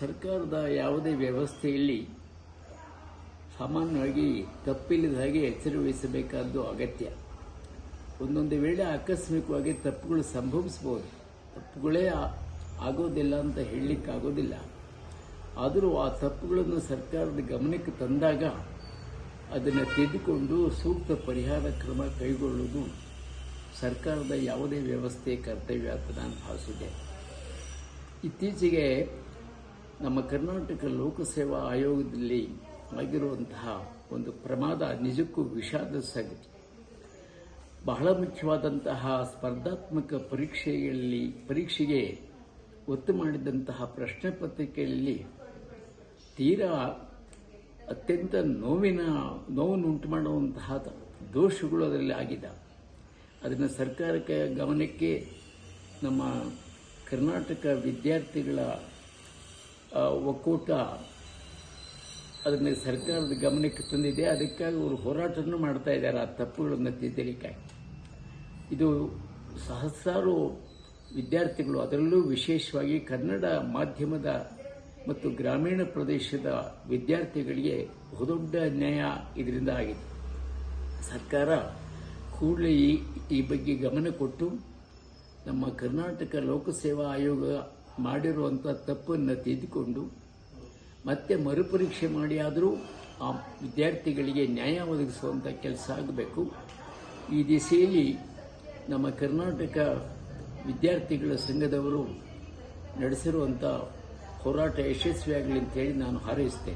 ಸರ್ಕಾರದ ಯಾವುದೇ ವ್ಯವಸ್ಥೆಯಲ್ಲಿ ಸಾಮಾನ್ಯವಾಗಿ ತಪ್ಪಿಲ್ಲದ ಹಾಗೆ ಎಚ್ಚರ ವಹಿಸಬೇಕಾದ್ದು ಅಗತ್ಯ. ಒಂದೊಂದು ವೇಳೆ ಆಕಸ್ಮಿಕವಾಗಿ ತಪ್ಪುಗಳು ಸಂಭವಿಸಬಹುದು. ತಪ್ಪುಗಳೇ ಆಗೋದಿಲ್ಲ ಅಂತ ಹೇಳಲಿಕ್ಕಾಗೋದಿಲ್ಲ. ಆದರೂ ಆ ತಪ್ಪುಗಳನ್ನು ಸರ್ಕಾರದ ಗಮನಕ್ಕೆ ತಂದಾಗ ಅದನ್ನು ತಿದ್ದುಕೊಂಡು ಸೂಕ್ತ ಪರಿಹಾರ ಕ್ರಮ ಕೈಗೊಳ್ಳುವುದು ಸರ್ಕಾರದ ಯಾವುದೇ ವ್ಯವಸ್ಥೆ ಕರ್ತವ್ಯ ಅಂತ ನಾನು ಭಾವಿಸಿದೆ ಇತ್ತೀಚೆಗೆ ನಮ್ಮ ಕರ್ನಾಟಕ ಲೋಕಸೇವಾ ಆಯೋಗದಲ್ಲಿ ಆಗಿರುವಂತಹ ಒಂದು ಪ್ರಮಾದ ನಿಜಕ್ಕೂ ವಿಷಾದ ಸಂಗತಿ ಬಹಳ ಮುಖ್ಯವಾದಂತಹ ಸ್ಪರ್ಧಾತ್ಮಕ ಪರೀಕ್ಷೆಯಲ್ಲಿ, ಪರೀಕ್ಷೆಗೆ ಒತ್ತು ಮಾಡಿದಂತಹ ಪ್ರಶ್ನೆ ಪತ್ರಿಕೆಯಲ್ಲಿ ತೀರಾ ಅತ್ಯಂತ ನೋವಿನ ನೋವನ್ನುಂಟು ಮಾಡುವಂತಹ ದೋಷಗಳು ಅದರಲ್ಲಿ ಆಗಿದೆ. ಅದನ್ನು ಸರ್ಕಾರಕ್ಕೆ ಗಮನಕ್ಕೆ ನಮ್ಮ ಕರ್ನಾಟಕ ವಿದ್ಯಾರ್ಥಿಗಳ ಒಕ್ಕೂಟ ಅದನ್ನು ಸರ್ಕಾರದ ಗಮನಕ್ಕೆ ತಂದಿದೆ. ಅದಕ್ಕಾಗಿ ಅವರು ಹೋರಾಟವನ್ನು ಮಾಡ್ತಾ ಇದ್ದಾರೆ. ಆ ತಪ್ಪುಗಳನ್ನು ತಿದ್ದಲಿಕ್ಕಾಗಿ. ಇದು ಸಹಸ್ರಾರು ವಿದ್ಯಾರ್ಥಿಗಳು, ಅದರಲ್ಲೂ ವಿಶೇಷವಾಗಿ ಕನ್ನಡ ಮಾಧ್ಯಮದ ಮತ್ತು ಗ್ರಾಮೀಣ ಪ್ರದೇಶದ ವಿದ್ಯಾರ್ಥಿಗಳಿಗೆ ಬಹುದೊಡ್ಡ ಅನ್ಯಾಯ ಇದರಿಂದ ಆಗಿದೆ. ಸರ್ಕಾರ ಕೂಡಲೇ ಈ ಬಗ್ಗೆ ಗಮನ ಕೊಟ್ಟು ನಮ್ಮ ಕರ್ನಾಟಕ ಲೋಕಸೇವಾ ಆಯೋಗ ಮಾಡಿರುವಂಥ ತಪ್ಪನ್ನು ತೆಗೆದುಕೊಂಡು ಮತ್ತೆ ಮರುಪರೀಕ್ಷೆ ಮಾಡಿ ಆದರೂ ಆ ವಿದ್ಯಾರ್ಥಿಗಳಿಗೆ ನ್ಯಾಯ ಒದಗಿಸುವಂಥ ಕೆಲಸ ಆಗಬೇಕು. ಈ ದಿಸೆಯಲ್ಲಿ ನಮ್ಮ ಕರ್ನಾಟಕ ವಿದ್ಯಾರ್ಥಿಗಳ ಸಂಘದವರು ನಡೆಸಿರುವಂಥ ಹೋರಾಟ ಯಶಸ್ವಿಯಾಗಲಿ ಅಂತೇಳಿ ನಾನು ಹಾರೈಸ್ತೇನೆ.